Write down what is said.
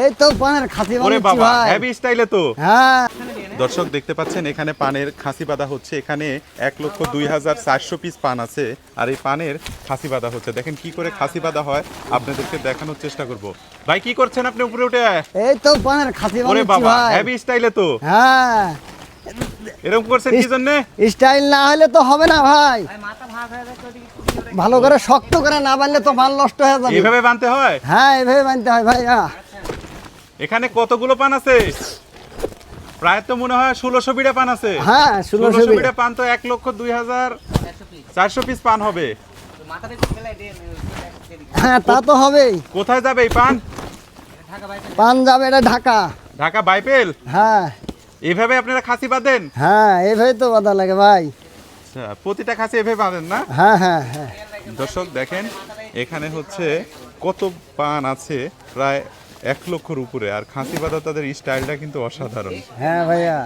এই তো পানের খাসি ওরে বাবা হেভি স্টাইলে তো। হ্যাঁ। দর্শক দেখতে পাচ্ছেন এখানে পানের খাসি বাঁধা হচ্ছে এখানে এক লক্ষ দুই হাজার চারশো পিস পান আছে আর এই পানের খাসি বাঁধা হচ্ছে। দেখেন কি করে খাসি বাঁধা হয় আপনাদেরকে দেখানোর চেষ্টা করব। ভাই কি করছেন আপনি উপরে উঠে? এই তো পানের খাসি ওরে বাবা হেভি স্টাইলে তো। হ্যাঁ। এরকম করছেন কি জন্য? স্টাইল না হলে তো হবে না ভাই। ভালো করে শক্ত করে না বানলে তো মাল নষ্ট হয়ে যাবে। এইভাবে বানতে হয়? হ্যাঁ এইভাবে বানতে হয় ভাই হ্যাঁ এখানে কতগুলো পান আছে? প্রায় তো মনে হয় ষোলোশো বিড়ে পান আছে। হ্যাঁ ষোলোশো বিড়ে। পান তো এক লক্ষ দুই হাজার চারশো পিস পান হবে। হ্যাঁ তা তো হবেই। কোথায় যাবে এই পান? পান যাবে এটা ঢাকা। ঢাকা বাইপেল? হ্যাঁ। এইভাবে আপনারা খাসি বাঁধেন? হ্যাঁ এইভাবে তো বাধা লাগে ভাই। আচ্ছা প্রতিটা খাসি এভাবে বাঁধেন না? হ্যাঁ হ্যাঁ হ্যাঁ। দর্শক দেখেন এখানে হচ্ছে কত পান আছে প্রায় এক লক্ষর উপরে আর খাঁসি বাঁধা তাদের স্টাইলটা কিন্তু অসাধারণ। হ্যাঁ ভাইয়া।